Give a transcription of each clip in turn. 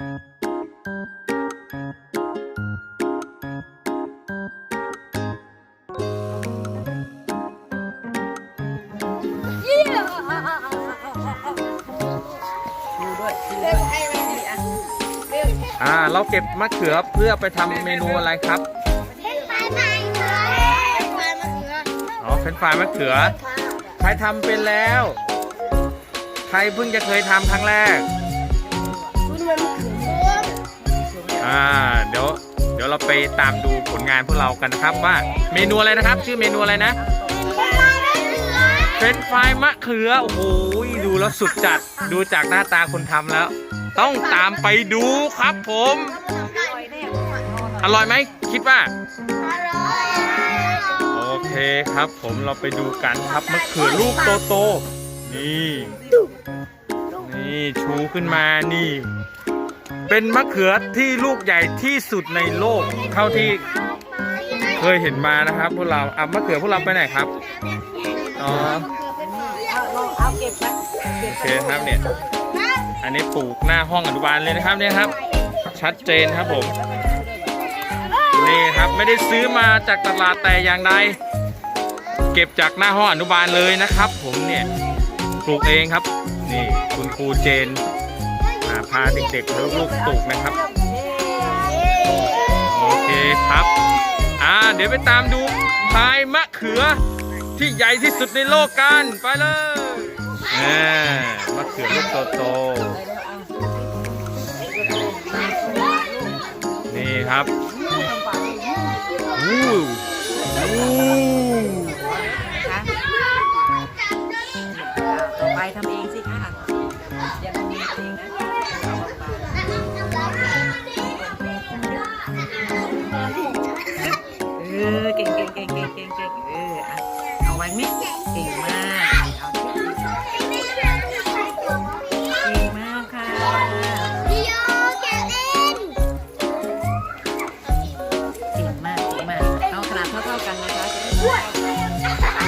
อะอ่า เราเก็บมะเขือเพื่อไปทำเมนูอะไรครับอ๋อเฟรนช์ฟรายมะเขือ ใครทำเป็นแล้ว ใครเพิ่งจะเคยทำครั้งแรก อ่าเดี๋ยวเดี๋ยวเราไปตามดูผลงานพวกเรากันนะครับว่าเมนูอะไรนะครับ ชื่อเมนูอะไรนะเฟรนช์ฟมะเขือโอ้โหดูแล้วสุดจัดดูจากหน้าตาคนทำแล้ว ต้องตามไปดูครับผม อร่อยไหมคิดว่าโอเคครับผมเราไปดูกันครับมะเขือลูกโตๆนี่นี่ชูขึ้นมานี่ เป็นมะเขือที่ลูกใหญ่ที่สุดในโลก เท่าที่เคยเห็นมานะครับพวกเราอะมะเขือพวกเราไปไหนครับอ๋อเอาเก็บนะโอเคครับเนี่ยอันนี้ปลูกหน้าห้องอนุบาลเลยนะครับเนี่ยครับ ชัดเจนครับผมนี่ครับไม่ได้ซื้อมาจากตลาดแต่อย่างใดเก็บจากหน้าห้องอนุบาลเลยนะครับ ผมเนี่ยปลูกเองครับ นี่คุณครูเจนาเด็กๆลูกๆปลูกนะครับ โอเคครับ อ่า เดี๋ยวไปตามดูพายมะเขือ ที่ใหญ่ที่สุดในโลกกัน ไปเลยอ่ามะเขือลูกโตๆนี่ครับอู้อู้ งเก่งเก่งเก่งเก่งเก่งเอออะเอาไว้ไหมเก่งมากเอาที่เก่งมากค่ะเก่งมากเก่งมากเอาขนาดเท่าๆกันนะคะจะได้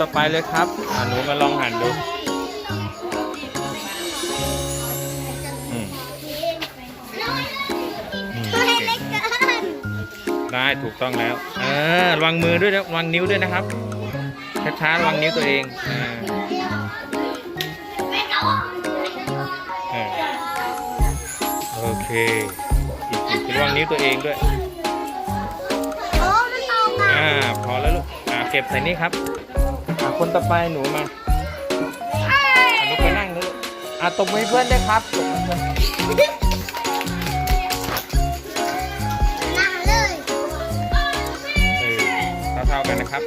ต่อไปเลยครับอ่าหนูมาลองหั่นดูอืมอืมเก่งได้ถูกต้องแล้วเออระวังมือด้วยนะระวังนิ้วด้วยนะครับช้าๆระวังนิ้วตัวเองอ่าเออโอเคอีกอีกระวังนิ้วตัวเองด้วยอ่าพอแล้วลูกอ่าเก็บใส่นี่ครับอ่า คนต่อไปหนูมาอ่าหนูไปนั่งนะลูกอ่าตบมือให้เพื่อนได้วยครับตบมือให้เพื่อนเออเท่าๆกันนะครับ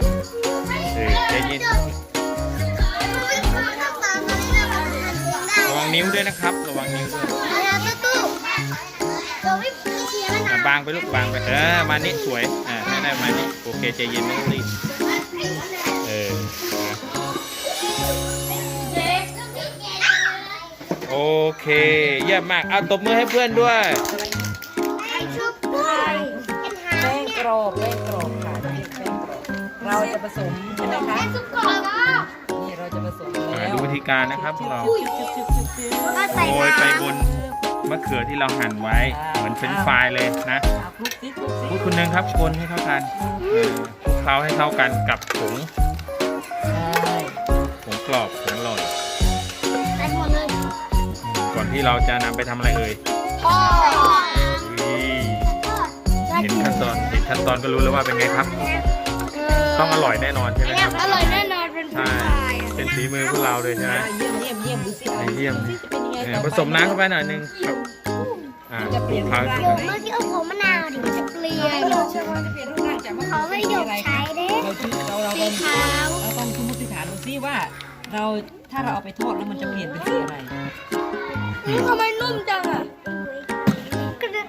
เออใจเย็นระวังนิ้วด้วยนะครับ ระวังนิ้วด้วยอ่าบางไปลูกบางไปเออมานี่สวยอ่าแน่ๆมานี่โอเคใจเย็นไม่ต้องรีบ โอเค เยี่ยมมาก เอาตบมือให้เพื่อนด้วยแป้งกรอบแป้งกรอบค่ะนี่แป้งกรอบเราจะผสมใช่ไหมคะนี่เราจะผสมอ่าแล้ว ดูวิธีการนะครับพวกเราชุบชุบชุบชุบโรยไปบนมะเขือที่เราหั่นไว้ เหมือนเป็นไฟรายเลยนะเอาคลุกสิคลุกสิพูดคุณหนึ่งครับคนให้เข้ากันเออคลุกเคล้าให้เข้ากันกับผงใช่ผงกรอบผงอร่อยอืมก่ อนที่เราจะนำไปทำอะไรเอ่ยอุ้ยเห็นขั้นตอนเห็นขั้นตอนก็รู้แล้วว่าเป็นไงครับ ต้องอร่อยแน่นอนใช่ไหมครับอร่อยแน่นอนเป็นใช่เป็นฝีมือพวกเราเลยใช่ไหมเยี่ยมเยี่ยมเยี่ยมดูสิอาเยี่ยมดูสิจะเป็นยังไงเออต่อผไปสมน้ำเข้าไปหน่อยหนึงครับอ่าคลุกเคล้าให้เข้าเดี๋ยวกันเมื่อกี้เอาผมมะนาวเดี๋ยวมันจะเปลี่ยนเราเชื่อว่าจะเปลี่ยนรูปร่างจากมะขอไม่หยกใช้เด้เราคิดเราเราสีเราขาวเราต้องสมมติฐานดูซิว่า เราถ้าเราเอาไปทอดแล้วมันจะเปลี่ยนเป็นสีอะไรอืม ทำไมนุ่มจังอะขนมั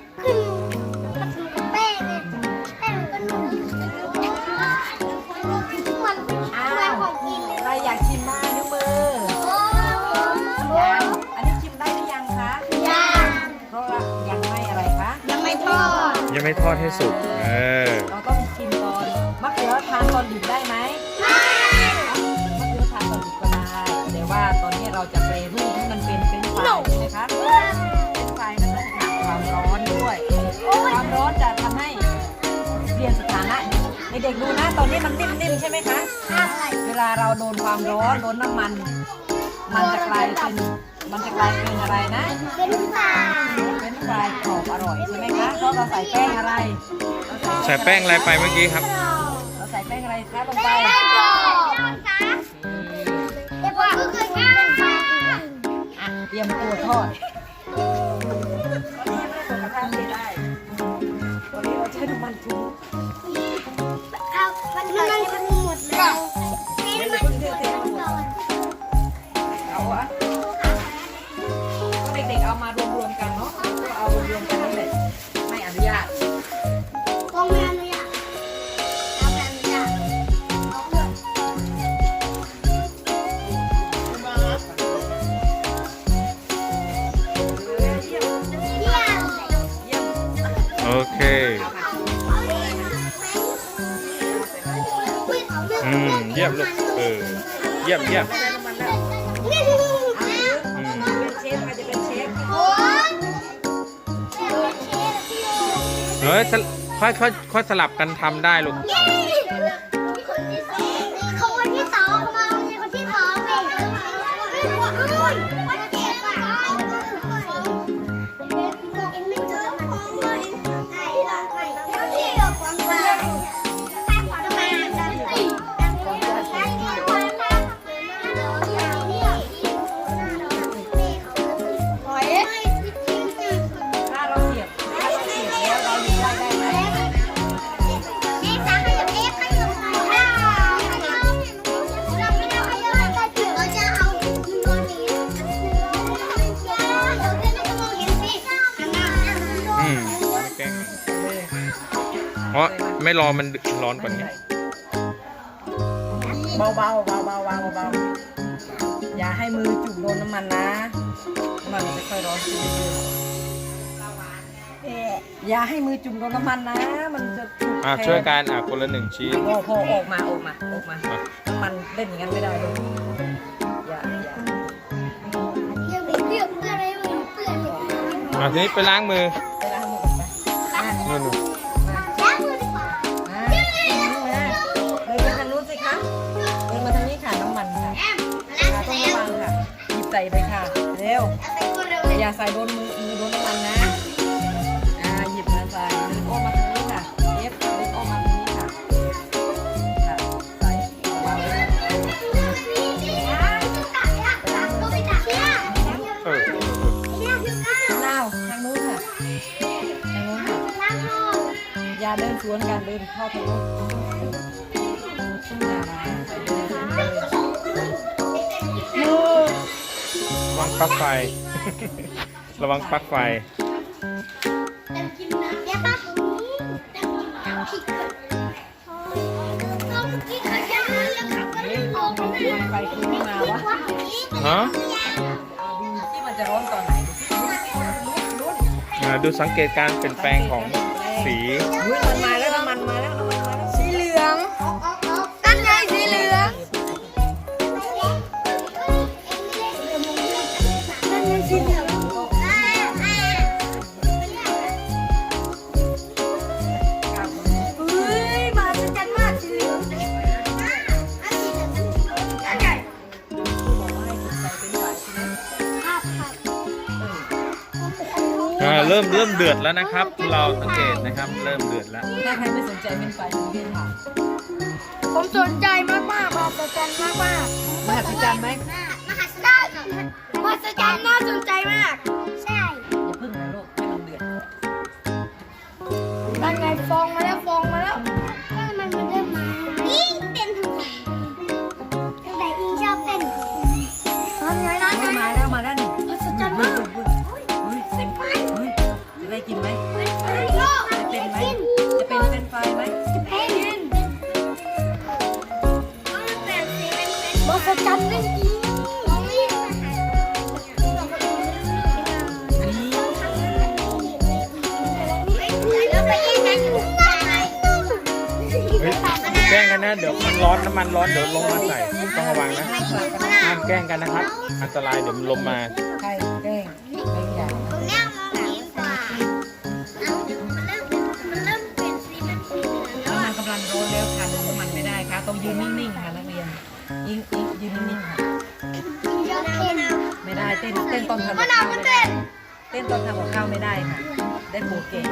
ป้งไงแป้ม่มองกิรอยากชิมบ้ายมืออันนี้ชิมได้หรือยังคะยังเพราะว่ายังไม่อะไรคะยังไม่ทอดยังไม่ทอดให้สุกเออเราต้องชิมตอนมะเขือทานตอนดิบได้ไหม เด็กๆดูนะ ตอนนี้มันนิ่มๆใช่ไหมคะ เวลาเราโดนความร้อนโดนน้ำมัน มันจะกลายเป็นมันจะกลายเป็นอะไรนะ เป็นฝาเป็นฟรายกรอบอร่อยใช่ไหมคะเพราะเราใส่แป้งอะไรใส่แป้งอะไรไปเมื่อกี้ครับ เราใส่แป้งอะไรคะลงไปแป้งกรอบแต่ว่าก็คือเป็นฝาอะเตรียมตัวทอดวันนี้ไม่ได้กดกระทะเลยได้วันนี้เราใช้น้ำมันทุกเอา มันมั ยี่ยมเยี่ยมได้น้ำมันแล้วอืมเป็นเชฟใครจะเป็นเชฟเฮ้ยสลค่อยค่อยค่อยสลับกันทำได้ลูกค ไม่รอมันร้อนกว่านี้เบาๆเบาๆเบาๆเบาๆเบาๆอย่าให้มือจุ่มโดนน้ำมันนะน้ำมันมันจะค่อยร้อนขึ้นเรื่อยๆอย่าให้มือจุ่มโดนน้ำมันนะ มันจะจุกอะแทช่วยกันอะคนละหนึ่งชิ้นพอพอออกมาออกมาออกมาน้ำมันเล่นอย่างนั้นไม่ได้เลยอย่าอย่าเรื่องเรื่องเพื่อนอะไรเพื่อนเพื่อนเลยอะทีนี้ไปล้างมือไปล้างมือก่อนไปอะ นู่น วอย่าใส่โดนมือมือโดนน้ำมันนะอ่าหยิบมาใส่ดึงออกมาทางนี้ค่ะเอฟดึงออกมาทางนี้ค่ะค่ะใส่วางไว้เออมะนาวทางนู้นค่ะทางนู้นค่ะอย่าเดินสวนกันเดินเข้าทางนู้น วังปลั๊กไฟ ระวังปลั๊กไฟไฟคืนไม่มาวะฮะ ที่มันจะร้อนตอนไหนดูสิอ่าดูสังเกตการเปลี่ยนแปลงของสีอุ๊ยมันมาแล้ว ริ่มเริ่มเดือดแล้วนะครับ เราสังเกตนะครับ เริ่มเดือดแล้ว ถ้าใครไม่สนใจเป็นไฟมันไม่ผ่านผมสนใจมากมากมหัศจรรย์มากมากมหัศจรรย์ไหมมหัศจรรย์มหัศจรรย์น่าสนใจมาก ศจรรไม่ดีแกล้งกันนะ เดี๋ยวมันร้อนน้ำมันร้อนเดี๋ยวลมมาใส่ต้องระวังนะห้ามแกล้งกันนะครับ อันตรายเดี๋ยวมันลมมาใครแกล้งใครอยากกำลังร้อนแล้วค่ะน้ำมันไม่ได้ค่ะต้องยืนนิ่งๆค่ะนักเรียน ยิงยิงยืนนิ่งๆค่ะเยอะเกินไม่ได้เต้นเต้นตอนทำมะกับนาข้าววก็ไม่ได้เต้นเต้นตอนทำกับข้าวไม่ได้ค่ะ ได้โปรเก่ง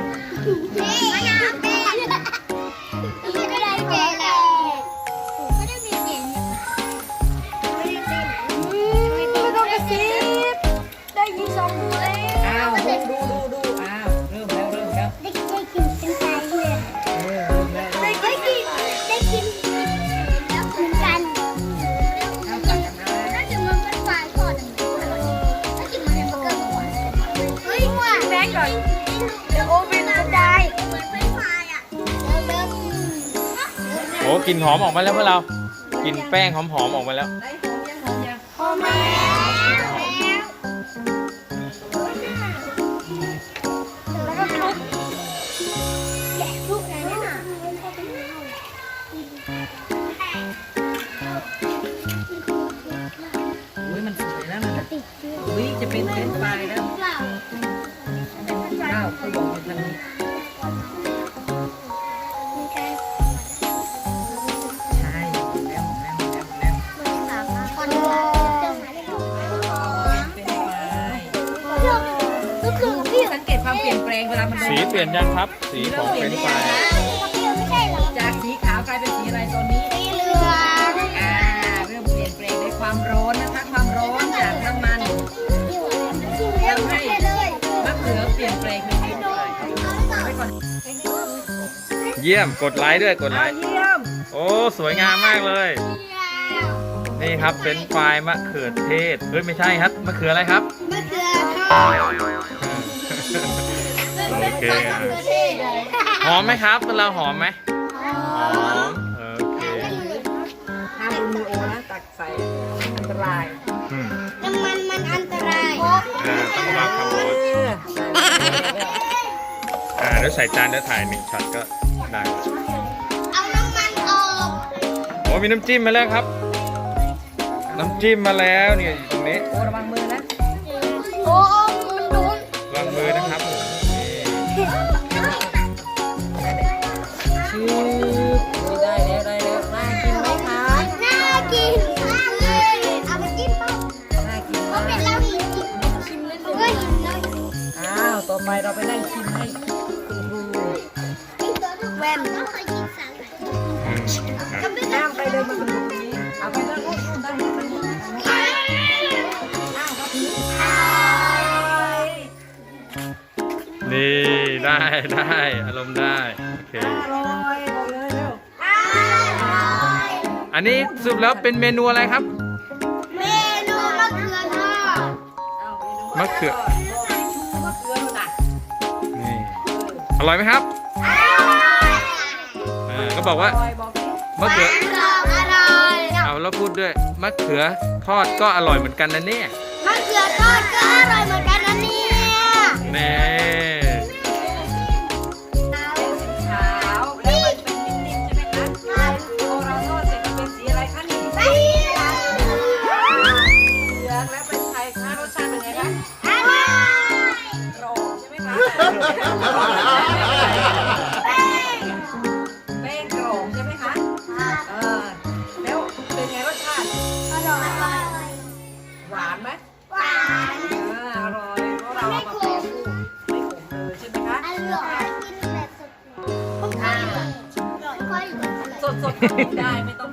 กลิ่นหอมออกมาแล้วพวกเรากลิ่นแป้งหอมๆออกมาแล้ว ได้ แปลงเวลามันโดนสีเปลี่ยนยังครับ สีของเฟรนช์ฟรายพี่ไม่ใช่เหรอจากสีขาวกลายเป็นสีอะไรตอนนี้สีเหลืองอ่าเริ่มเปลี่ยนแปลงด้วยความร้อนนะคะความร้อนจากน้ำมันทำให้เลยมะเขือเปลี่ยนแปลงเป็นสีอะไรไว้ก่อนเยี่ยมกดไลค์ด้วยกดไลอ่าค์เยี่ยมโอ้สวยงามมากเลย นี่ครับเป็นไฟรายมะเขือเทศเฮ้ยไม่ใช่ครับมะเขืออะไรครับมะเขือทอด โอเคมะเขือเทศหอมไหมครับเราหอมไหมหอมโอเคห้ามดูโอนะตักใส่อันตรายอืมน้ำมันมันอันตรายอ่าต้องระวังขับรถเอออ่าแล้วใส่จานแล้วถ่ายหนึ่งช็อตก็ได้แล้วเอาน้ำมันออกโอ้มีน้ำจิ้มมาแล้วครับ น้ำจิ้มมาแล้วเนี่ยอยู่ตรงนี้โอระวังมือ เราไปนั่งชิมให้คุณครูแว่นนสาหร่ายอืมอะน้ำไปเลยมาดูตรงนี้เอาไปนั่งนู่นนู่นนั่งนั่งนี่ได้ได้อารมณ์ได้โอเคอันนี้สรุปแล้วเป็นเมนูอะไรครับ เมนูมะเขือทอดเอาเมนูมะเขือ อร่อยไหมครับอ่าก็บอกว่าอร่อยบอกสิมะเขืออร่อยเอาแล้วพูดด้วยมะเขือทอดก็อร่อยเหมือนกันนะเนี่ยมะเขือทอดก็อร่อยเหมือนกันนะเนี่ยแน่ แป้งกรอบใช่ไหมคะเออแล้วเป็นไงรสชาติอร่อยหวานไหมหวานอ่าอร่อยเพราะเราเอามาแปรรูปไม่ขมเลยใช่ไหมคะอร่อยกินแบบสดๆอร่อยค่อยอยู่กันสดๆก็กินได้ไม่ต้อง